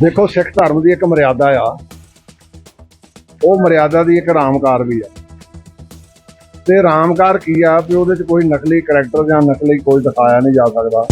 ਦੇਖੋ ਸਿੱਖ ਧਰਮ ਦੀ ਇੱਕ ਮਰਿਆਦਾ ਆ। ਉਹ ਮਰਿਆਦਾ ਦੀ ਇੱਕ ਰਾਮਕਾਰ ਵੀ ਆ। ਤੇ ਰਾਮਕਾਰ ਕੀ ਆ ਵੀ ਉਹਦੇ ਚ ਕੋਈ ਨਕਲੀ ਕਰੈਕਟਰ ਜਾਂ ਨਕਲੀ ਕੋਈ ਦਿਖਾਇਆ ਨਹੀਂ ਜਾ ਸਕਦਾ।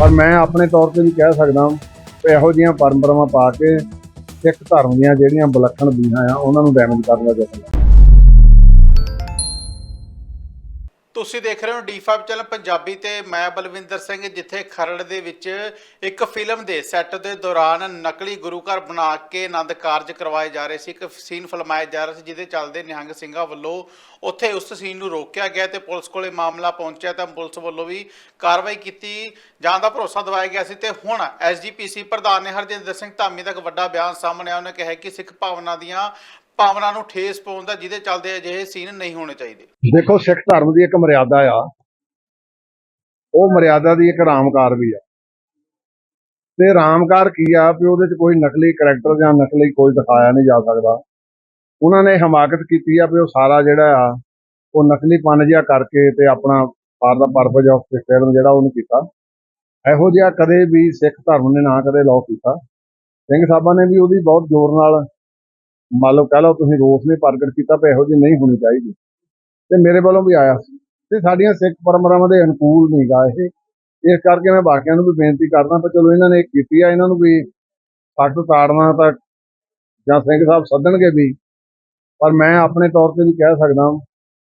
ਪਰ ਮੈਂ ਆਪਣੇ ਤੌਰ ਤੇ ਵੀ ਕਹਿ ਸਕਦਾ ਕਿ ਇਹੋ ਜਿਹੀਆਂ ਪਰੰਪਰਾਵਾਂ ਪਾ ਕੇ ਸਿੱਖ ਧਰਮ ਦੀਆਂ ਜਿਹੜੀਆਂ ਵਿਲੱਖਣ ਬੀਹਾਂ ਆ, ਉਹਨਾਂ ਨੂੰ ਡੈਮੇਜ ਕਰਨ ਦਾ ਯਤਨ ਤੁਸੀਂ ਦੇਖ ਰਹੇ ਹੋ D5 ਚੈਨਲ ਪੰਜਾਬੀ ਤੇ ਮੈਂ ਬਲਵਿੰਦਰ ਸਿੰਘ, ਜਿੱਥੇ ਖਰੜ ਦੇ ਵਿੱਚ ਇੱਕ ਫਿਲਮ ਦੇ ਸੈੱਟ ਦੇ ਦੌਰਾਨ ਨਕਲੀ ਗੁਰੂ ਘਰ ਬਣਾ ਕੇ ਆਨੰਦ ਕਾਰਜ ਕਰਵਾਏ ਜਾ ਰਹੇ ਸੀ। ਇੱਕ ਸੀਨ ਫਿਲਮਾਇਆ ਜਾ ਰਿਹਾ ਸੀ, ਜਿਹਦੇ ਚੱਲਦੇ ਨਿਹੰਗ ਸਿੰਘਾਂ ਵੱਲੋਂ ਉੱਥੇ ਉਸ ਸੀਨ ਨੂੰ ਰੋਕਿਆ ਗਿਆ ਤੇ ਪੁਲਿਸ ਕੋਲੇ ਮਾਮਲਾ ਪਹੁੰਚਿਆ ਤਾਂ ਪੁਲਿਸ ਵੱਲੋਂ ਵੀ ਕਾਰਵਾਈ ਕੀਤੀ ਜਾਣ ਦਾ ਭਰੋਸਾ ਦਿਵਾਇਆ ਗਿਆ ਸੀ। ਤੇ ਹੁਣ ਐਸਜੀਪੀਸੀ ਪ੍ਰਧਾਨ ਨੇ ਹਰਜਿੰਦਰ ਸਿੰਘ ਧਾਮੀ ਦਾ ਇੱਕ ਵੱਡਾ ਬਿਆਨ ਸਾਹਮਣੇ ਆਇਆ। ਉਹਨੇ ਕਿਹਾ ਕਿ ਸਿੱਖ ਭਾਵਨਾ ਦੀਆਂ ਭਾਵਨਾ ਨੂੰ ਠੇਸ ਪਹੁੰਚਦਾ ਜਿਹਦੇ ਚੱਲਦੇ ਅਜਿਹੇ ਸੀਨ ਨਹੀਂ ਹੋਣੇ ਚਾਹੀਦੇ। ਦੇਖੋ, ਸਿੱਖ ਧਰਮ ਦੀ ਇੱਕ ਮਰਿਆਦਾ ਆ। ਉਹ ਮਰਿਆਦਾ ਦੀ ਇੱਕ ਰਾਮਕਾਰ ਵੀ ਆ। ਤੇ ਰਾਮਕਾਰ ਕੀ ਆ ਵੀ ਉਹਦੇ ਚ ਕੋਈ ਨਕਲੀ ਕਰੈਕਟਰ ਜਾਂ ਨਕਲੀ ਕੋਈ ਦਿਖਾਇਆ ਨਹੀਂ ਜਾ ਸਕਦਾ। ਉਹਨਾਂ ਨੇ ਹਮਾਕਤ ਕੀਤੀ ਆ ਵੀ ਉਹ ਸਾਰਾ ਜਿਹੜਾ ਆ, ਉਹ ਨਕਲੀ ਪਨ ਜਿਹਾ ਕਰਕੇ ਤੇ ਆਪਣਾ for the purpose of film ਜਿਹੜਾ ਉਹਨੂੰ ਕੀਤਾ। ਇਹੋ ਜਿਹਾ ਕਦੇ ਵੀ ਸਿੱਖ ਧਰਮ ਨੇ ਨਾ ਕਦੇ ਲਾਅ ਕੀਤਾ। ਸਿੰਘ ਸਾਹਿਬਾਂ ਨੇ ਵੀ ਉਹਦੀ ਬਹੁਤ ਜ਼ੋਰ ਨਾਲ ਮੰਨ ਲਓ ਕਹਿ ਲਓ ਤੁਸੀਂ ਰੋਸ ਨੇ ਪ੍ਰਗਟ ਕੀਤਾ ਵੀ ਇਹੋ ਜਿਹੀ ਨਹੀਂ ਹੋਣੀ ਚਾਹੀਦੀ। ਤੇ ਮੇਰੇ ਵੱਲੋਂ ਵੀ ਆਇਆ ਸੀ। ਤੇ ਸਾਡੀਆਂ ਸਿੱਖ ਪਰੰਪਰਾਵਾਂ ਦੇ ਅਨੁਕੂਲ ਨਹੀਂ ਗਾ ਇਹ। ਇਸ ਕਰਕੇ ਮੈਂ ਬਾਕੀਆਂ ਨੂੰ ਵੀ ਬੇਨਤੀ ਕਰਦਾ ਪਰ ਚਲੋ ਇਹਨਾਂ ਨੇ ਕੀਤੀ ਆ, ਇਹਨਾਂ ਨੂੰ ਵੀ ਸੱਟ ਤਾੜਨਾ ਤਾਂ ਜਾਂ ਸਿੰਘ ਸਾਹਿਬ ਸੱਦਣਗੇ ਵੀ। ਪਰ ਮੈਂ ਆਪਣੇ ਤੌਰ ਤੇ ਵੀ ਕਹਿ ਸਕਦਾ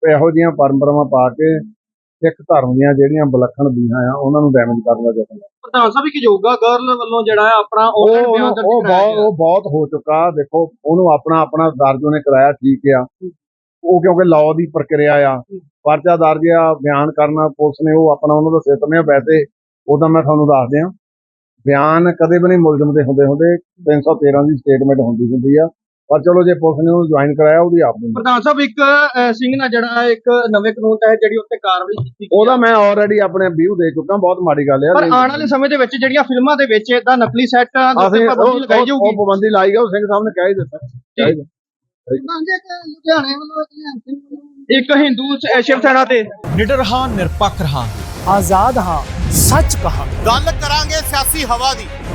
ਕਿ ਇਹੋ ਜਿਹੀਆਂ ਪਰੰਪਰਾਵਾਂ ਪਾ ਕੇ ਸਿੱਖ ਧਰਮ ਦੀਆਂ ਜਿਹੜੀਆਂ ਵਿਲੱਖਣ ਬੀਹਾਂ ਆ ਉਹਨਾਂ ਨੂੰ ਡੈਮੇਜ ਕਰਨ ਦਾ ਯਤਨ ਆ। ਪ੍ਰਧਾਨ ਸਾਹਿਬ ਇੱਕ ਯੋਗਾ ਗਰਲ ਵੱਲੋਂ ਜਿਹੜਾ ਹੈ ਆਪਣਾ ਉਹ ਬਹੁਤ ਉਹ ਬਹੁਤ ਹੋ ਚੁੱਕਾ। ਦੇਖੋ ਉਹਨੂੰ ਆਪਣਾ ਆਪਣਾ ਦਰਜ ਉਹਨੇ ਕਰਾਇਆ ਠੀਕ ਆ। ਉਹ ਕਿਉਂਕਿ ਲਾਅ ਦੀ ਪ੍ਰਕਿਰਿਆ ਆ। ਪਰਚਾ ਦਰਜ ਆ ਬਿਆਨ ਕਰਨਾ ਪੁਲਿਸ ਨੇ ਉਹ ਆਪਣਾ ਉਹਨਾਂ ਦਾ ਸਿਸਟਮ ਆ ਵੈਸੇ ਉਹਦਾ ਮੈਂ ਤੁਹਾਨੂੰ ਦੱਸ ਦਿਆਂ। ਬਿਆਨ ਕਦੇ ਵੀ ਨਹੀਂ ਮੁਲਜ਼ਮ ਦੇ ਹੁੰਦੇ ਹੁੰਦੇ। 313 ਦੀ ਸਟੇਟਮੈਂਟ ਹੁੰਦੀ ਹੁੰਦੀ ਆ। ਪਰ ਚਲੋ ਜੇ ਪੁਲਿਸ ਨੇ ਉਹਨੂੰ ਜੁਆਇਨ ਕਰਾਇਆ ਉਹਦੀ ਆਪ ਦੀ ਪ੍ਰਧਾਨ ਸਾਹਿਬ ਇੱਕ ਅਹ, ਸਿੰਘ ਨਾਲ ਜਿਹੜਾ ਹੈ ਇੱਕ ਨਵੇਂ ਕਾਨੂੰਨ ਤਹਿਤ ਜਿਹੜੀ ਉੱਤੇ ਕਾਰਵਾਈ ਕੀਤੀ ਗਈ ਉਹਦਾ ਮੈਂ ਆਲਰੇਡੀ ਆਪਣੇ ਵਿਊ ਦੇ ਚੁੱਕਾ ਬਹੁਤ ਮਾੜੀ ਗੱਲ ਆ। ਪਰ ਆਉਣ ਵਾਲੇ ਸਮੇਂ ਦੇ ਵਿੱਚ ਜਿਹੜੀਆਂ ਫਿਲਮਾਂ ਦੇ ਵਿੱਚ ਇਦਾਂ ਨਕਲੀ ਸੈੱਟਾਂ ਦੇ ਅਸੀਂ ਉੱਤੇ ਪਾਬੰਦੀ ਲਗਾਈ ਉਹ- ਜਾਊਗੀ। ਉਹ ਪਾਬੰਦੀ ਲਾਈ ਗਿਆ ਉਹ ਸਿੰਘ ਸਾਹਿਬ ਨੇ ਕਹਿ ਹੀ ਦਿੱਤਾ। ਕਹਿ ਹੀ ਦਿੱਤਾ। ਲੁਧਿਆਣੇ ਵੱਲੋਂ ਇੱਕ ਹਿੰਦੂ ਸ- ਸ਼ਿਵ ਸੈਨਾ ਤੇ। ਨਿਡਰ ਹਾਂ ਨਿਰਪੱਖ ਰਹਾਂ ਆਜ਼ਾਦ ਹਾਂ ਸੱਚ ਕਹਾ ਗੱਲ ਕਰਾਂਗੇ ਸਿਆਸੀ ਹਵਾ ਦੀ।